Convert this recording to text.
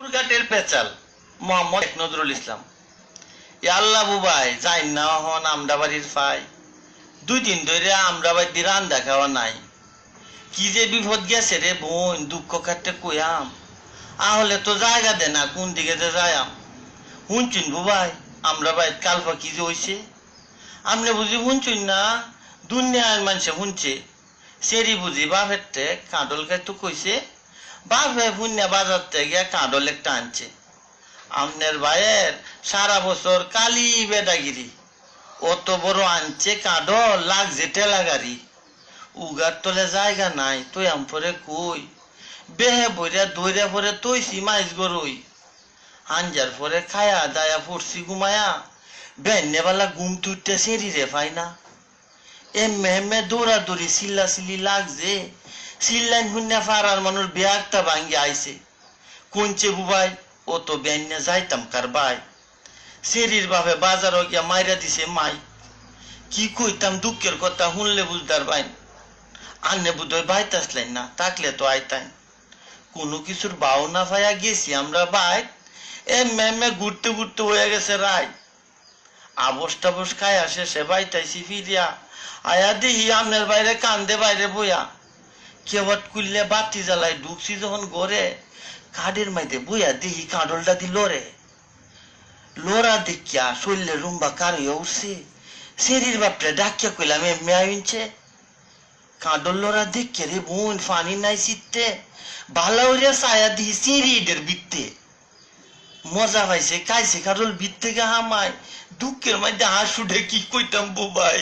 ঘাটের পেচাল, মোহাম্মদ শেখ নজরুল ইসলাম। এ আল্লাহ বুবাই, যাই না হন আমরা বাড়ির ফাই। দুই দিন ধরে আমরা বাড়ির রান্দা খাওয়া নাই। কি যে বিপদ গেছে রে বোন, দুঃখ কাটতে কইয়াম। আহলে তো জায়গা দে না, কোন দিকে যে যায়াম। শুনছুন বুবাই আমরা বাইর কালফা কি যে হইছে? আপনি বুঝি শুনছুন না, দুনিয়ার মানুষে শুনছে সেরি বুঝি বাপের তে কাঁদল খাইতো কইছে বাপে পুণ্যা বাজার থেকে কাঁদল একটা আনছে। আমনের ভাইয়ের সারা বছর কালি বেদাগিরি অত বড় আনছে কাঁদল, লাগছে টেলা গাড়ি উগার তলে জায়গা নাই, তুই আম পরে কই? বেহে বইরা দইরা পরে তৈছি মাইজ গরই। আঞ্জার পরে খায়া দায়া পড়ছি ঘুমায়া বেন্নেবালা ঘুম তুইতে সেরি রে পাই না। এমে এমে দৌড়াদৌড়ি চিল্লা চিল্লি লাগছে। চিল্লাইন শুনে ফারার মানুষ বেয়ারটা ভাঙ্গি আইছে। কোনছে বুবাই ও তো বেন্যা যাইতাম কার বাই সেরির বাপে বাজারও গিয়া মাইরা দিছে মাই। কি কইতাম দুঃখের কথা শুনলে বুঝদার বাইন আন্নে বুধই বাইতে না, থাকলে তো আইতাই কোনো কিছুর বাও না পাইয়া গেছি আমরা বাইক এ মেমে ঘুরতে ঘুরতে হয়ে গেছে রাই। আবস টাবস খায় আসে সে বাইতাইছি ফিরিয়া। আয়া দিহি আমনের বাইরে কান্দে বাইরে বইয়া। কেবট কুললে বাতি জ্বালাই ঢুকছি যখন গড়ে কাঠের মাইতে বইয়া দিহি কাঁডলটা দিল রে লোরা দেখিয়া শরীরে রুম্বা কারইয়া উঠছে। শরীর বাপটা ডাকিয়া কইলাম আইনছে কাঁডল লোরা দেখে রে বোন ফানি নাই ভালো রে ছায়া দিহি সিঁড়িদের বিত্তে মজা পাইছে, খাইছে কারল বিত থেকে হামায়। দুঃখের মধ্যে হাসুডে কি কইতাম বুবাই